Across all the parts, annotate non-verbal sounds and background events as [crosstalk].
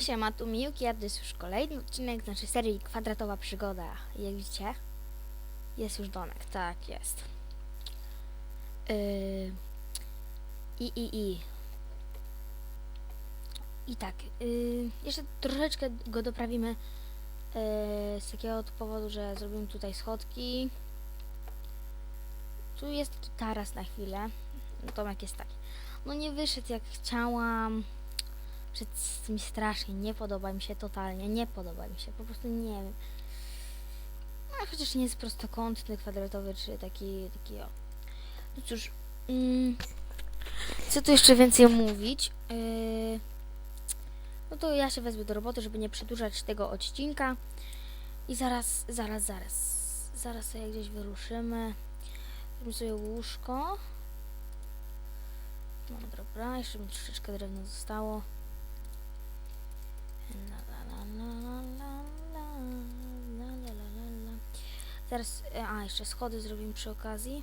No siema, tu Miyuki, a to jest już kolejny odcinek z naszej serii Kwadratowa Przygoda. Jak widzicie, jest już domek, tak jest. Yy, I, i, i. I tak, yy, jeszcze troszeczkę go doprawimy yy, z takiego powodu, że zrobimy tutaj schodki. Tu jest taras na chwilę. Domek jest taki. No nie wyszedł jak chciałam że c- mi strasznie nie podoba mi się totalnie, nie podoba mi się, po prostu nie wiem. No, chociaż nie jest prostokątny, kwadratowy, czy taki, taki o. No cóż, mm, co tu jeszcze więcej mówić? Yy, no to ja się wezmę do roboty, żeby nie przedłużać tego odcinka. I zaraz, zaraz, zaraz, zaraz sobie gdzieś wyruszymy. Zrobimy sobie łóżko. No dobra, jeszcze mi troszeczkę drewna zostało. Zaraz, e, a jeszcze schody zrobimy przy okazji.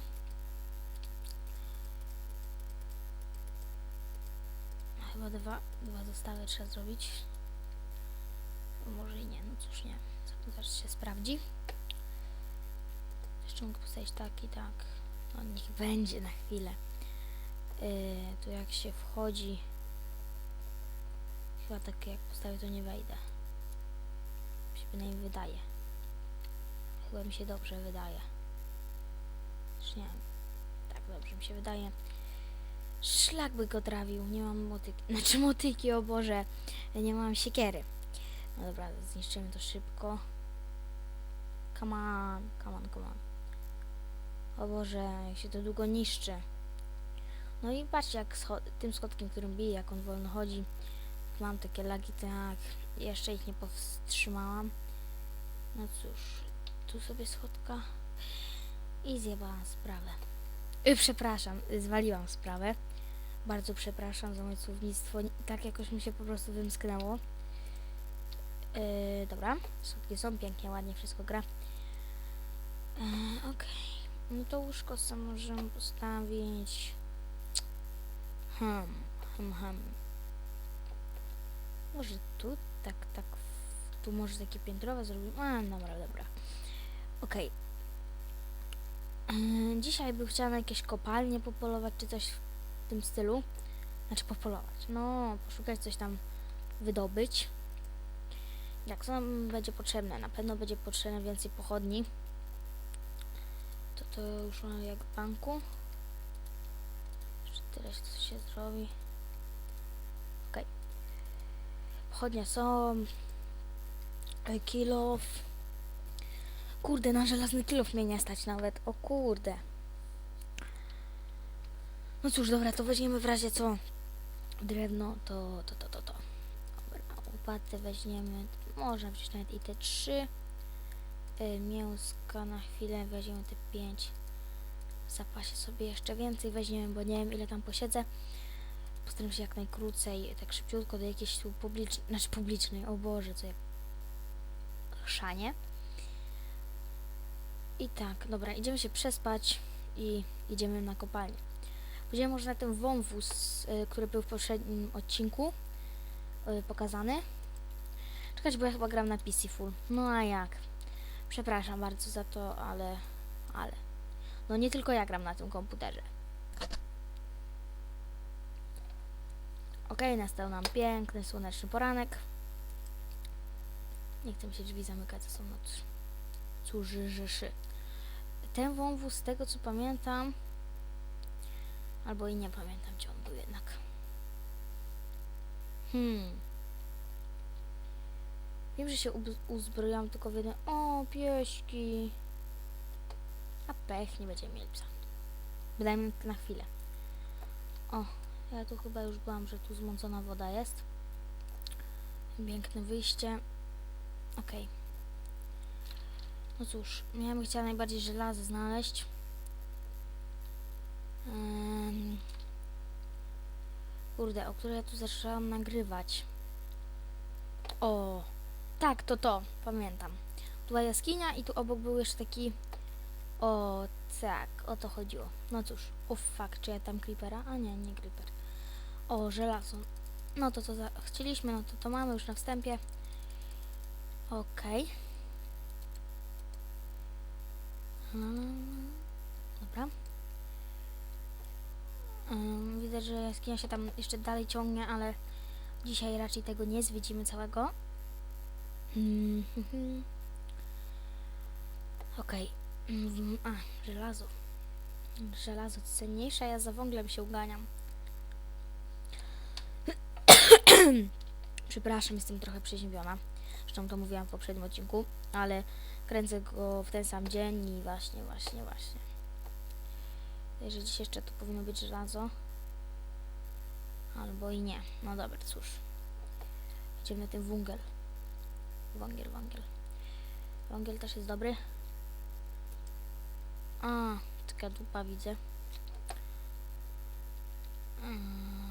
Chyba dwa, dwa zestawy trzeba zrobić. A Może i nie, no cóż nie. Zaraz się sprawdzi. Jeszcze mogę postawić tak i tak. No niech będzie na chwilę. Yy, tu jak się wchodzi Chyba tak jak postawię to nie wejdę. Mi się bynajmniej wydaje. Chyba mi się dobrze wydaje. Też nie. Tak dobrze mi się wydaje. Szlak by go trawił. Nie mam motyki. [laughs] Znaczy motyki, o Boże. Nie mam siekiery. No dobra, zniszczymy to szybko. Come on, come on, come on. O Boże, jak się to długo niszczy. No i patrzcie, jak tym schodkiem, którym bije, jak on wolno chodzi. Mam takie lagi, tak. Jeszcze ich nie powstrzymałam. No cóż, tu sobie schodka. I zjebałam sprawę. Y, przepraszam, y, zwaliłam sprawę. Bardzo przepraszam za moje słownictwo. Tak jakoś mi się po prostu wymsknęło. Yy, dobra, schodki są pięknie, ładnie wszystko gra. Yy, Okej, no to łóżko sobie możemy postawić. Hmm, hmm, hmm. Może tu, tak, tak, tu może takie piętrowe zrobimy. A, dobra, dobra. Okej. Yy, Dzisiaj bym chciała na jakieś kopalnie popolować, czy coś w tym stylu. Znaczy popolować, no, poszukać coś tam, wydobyć. Jak co nam będzie potrzebne? Na pewno będzie potrzebne więcej pochodni. To to już jak w banku. Jeszcze tyle się zrobi. Pochodnie są. E, Kilof. Kurde, na żelazny kilof mnie nie stać nawet. O kurde. No cóż, dobra, to weźmiemy w razie co drewno, to to, to, to, to. Dobra, łopatę weźmiemy. Można wziąć nawet i te trzy. Y, mięska na chwilę weźmiemy te pięć. W zapasie sobie jeszcze więcej weźmiemy, bo nie wiem ile tam posiedzę. Postaram się jak najkrócej, tak szybciutko do jakiejś tu publicznej, znaczy publicznej, o Boże, co ja chrzanie. I tak, dobra, idziemy się przespać i idziemy na kopalnię. Pójdziemy może na ten wąwóz, y, który był w poprzednim odcinku y, pokazany. Czekać, bo ja chyba gram na PC full. No a jak? Przepraszam bardzo za to, ale... ale... No nie tylko ja gram na tym komputerze. Okej, nastał nam piękny, słoneczny poranek. Nie chcę się drzwi zamykać, to są noc. Cóży, rzeszy. Ten wąwóz, z tego co pamiętam, albo i nie pamiętam, gdzie on był jednak. Hmm. Wiem, że się uzbroiłam tylko w jeden... O, pieśki! A pech, nie będziemy mieli psa. Wydajmy na chwilę. O, ja tu chyba już byłam, że tu zmącona woda jest. Piękne wyjście. Okej. No cóż, ja bym chciała najbardziej żelazo znaleźć. Ym. Kurde, o której ja tu zaczęłam nagrywać. O, tak, to to, pamiętam. Tu była jaskinia i tu obok był jeszcze taki... O, tak, o to chodziło. No cóż, o fuck, czy ja tam creepera? A nie, nie creeper. O, żelazo. No to co chcieliśmy, no to to mamy już na wstępie. Mm, Dobra. Widzę, że jaskinia się tam jeszcze dalej ciągnie, ale dzisiaj raczej tego nie zwiedzimy całego. Mm, mhm. Okej. Mm, A, żelazo. Żelazo cenniejsze, ja za węglem się uganiam. [clears throat] Przepraszam, jestem trochę przeziębiona. Zresztą to mówiłam w poprzednim odcinku, ale kręcę go w ten sam dzień i właśnie, właśnie, właśnie. Że dziś jeszcze tu powinno być żelazo. Albo i nie. No dobra, cóż. Idziemy na ten węgiel. Węgiel, węgiel. Węgiel też jest dobry. A, taka dupa widzę. Mm.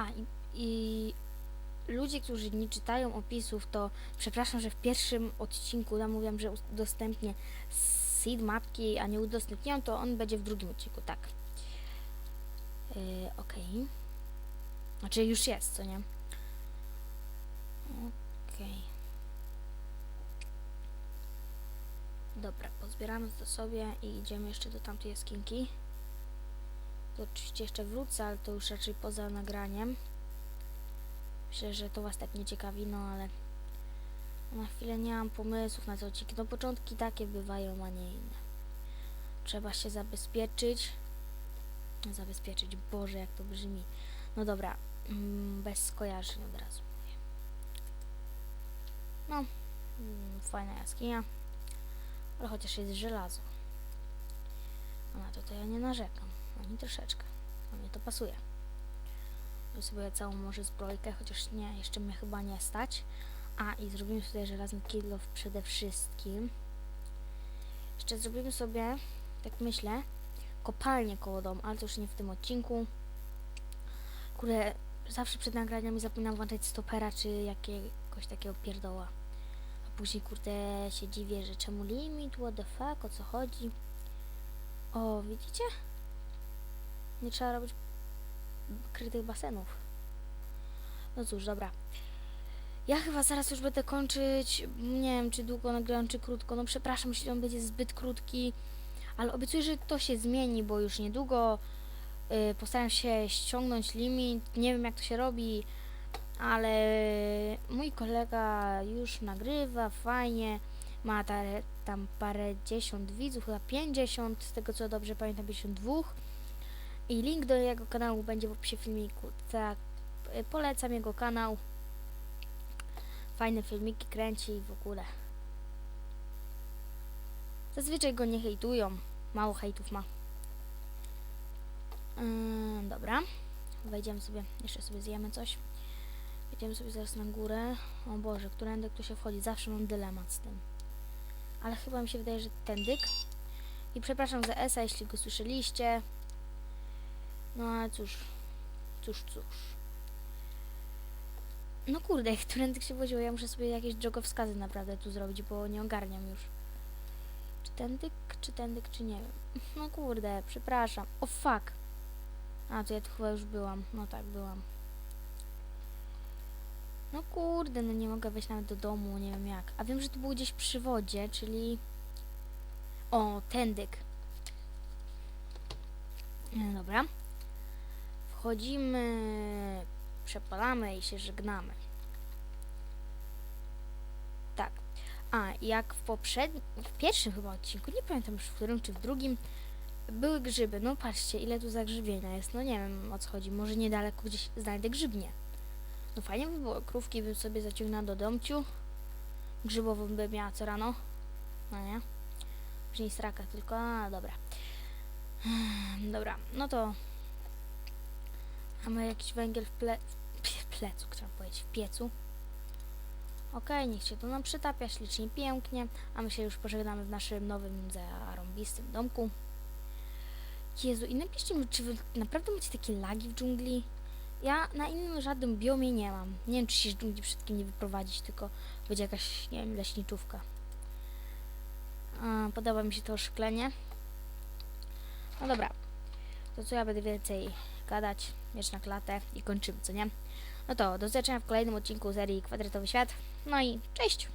A, i, i ludzie, którzy nie czytają opisów, to przepraszam, że w pierwszym odcinku tam mówiłam, że udostępnię seed mapki, a nie udostępniłam, to on będzie w drugim odcinku, tak. Yy, Okej. Znaczy już jest, co nie? Okej. Dobra, pozbieramy to sobie i idziemy jeszcze do tamtej jaskinki. To oczywiście jeszcze wrócę, ale to już raczej poza nagraniem. Myślę, że to Was tak nie ciekawi, no ale na chwilę nie mam pomysłów na te odcinki. No początki takie bywają, a nie inne. Trzeba się zabezpieczyć. Zabezpieczyć, Boże, jak to brzmi. No dobra, mm, bez skojarzeń od razu mówię. No, mm, fajna jaskinia. Ale chociaż jest żelazo. A na to to ja nie narzekam. Ani troszeczkę. A mnie to pasuje. Zrobię sobie całą może zbrojkę, chociaż nie, jeszcze mnie chyba nie stać. A i zrobimy sobie żelazny kill off przede wszystkim. Jeszcze zrobimy sobie, tak myślę, kopalnię koło domu, ale to już nie w tym odcinku. Kurde, zawsze przed nagraniami zapominam włączać stopera czy jakiegoś takiego pierdoła. A później kurde się dziwię, że czemu limit, what the fuck, o co chodzi. O, widzicie? Nie trzeba robić krytych basenów. No cóż, dobra. Ja chyba zaraz już będę kończyć. Nie wiem, czy długo nagrywam, czy krótko. No przepraszam, jeśli on będzie zbyt krótki. Ale obiecuję, że to się zmieni, bo już niedługo y, postaram się ściągnąć limit. Nie wiem, jak to się robi, ale mój kolega już nagrywa fajnie. Ma tare, tam parę dziesiąt widzów, chyba 50, z tego co dobrze pamiętam, 52. I link do jego kanału będzie w opisie filmiku. Tak, y, polecam jego kanał. Fajne filmiki kręci i w ogóle. Zazwyczaj go nie hejtują. Mało hejtów ma. Dobra. Wejdziemy sobie, jeszcze sobie zjemy coś. Idziemy sobie zaraz na górę. O Boże, którędy tu się wchodzi? Zawsze mam dylemat z tym. Ale chyba mi się wydaje, że tędyk. I przepraszam za Esa, jeśli go słyszeliście. No ale cóż. Cóż, cóż. No kurde, [laughs] jak którędy się woziło, ja muszę sobie jakieś drogowskazy naprawdę tu zrobić, bo nie ogarniam już. Czy tędyk, czy tędyk, czy nie wiem. No kurde, przepraszam. O fuck. A, to ja tu chyba już byłam. No tak, byłam. No kurde, no nie mogę wejść nawet do domu, nie wiem jak. A wiem, że to było gdzieś przy wodzie, czyli... O, tędyk. No dobra. Wchodzimy, przepalamy i się żegnamy. Tak. A, jak w poprzednim, w pierwszym chyba odcinku, nie pamiętam już w którym czy w drugim, były grzyby. No patrzcie, ile tu zagrzybienia jest. No nie wiem o co chodzi. Może niedaleko gdzieś znajdę grzybnię. No fajnie by było. Krówki bym sobie zaciągnęła do domciu. Grzybową bym miała co rano. No nie? Później straka tylko. A, dobra. Dobra, no to mamy jakiś węgiel w ple... w plecu, chciałam powiedzieć, w piecu. Okej, niech się to nam przytapia ślicznie, pięknie, a my się już pożegnamy w naszym nowym, zarąbistym domku. Jezu, i napiszcie mi, czy wy naprawdę macie takie lagi w dżungli? Ja na innym żadnym biomie nie mam. Nie wiem, czy się z dżungli wszystkim nie wyprowadzić, tylko będzie jakaś, nie wiem, leśniczówka. A, podoba mi się to szklenie. No dobra, to co ja będę więcej gadać? Miecz na klatę i kończymy, co nie? No to do zobaczenia w kolejnym odcinku serii Kwadratowy Świat. No i cześć!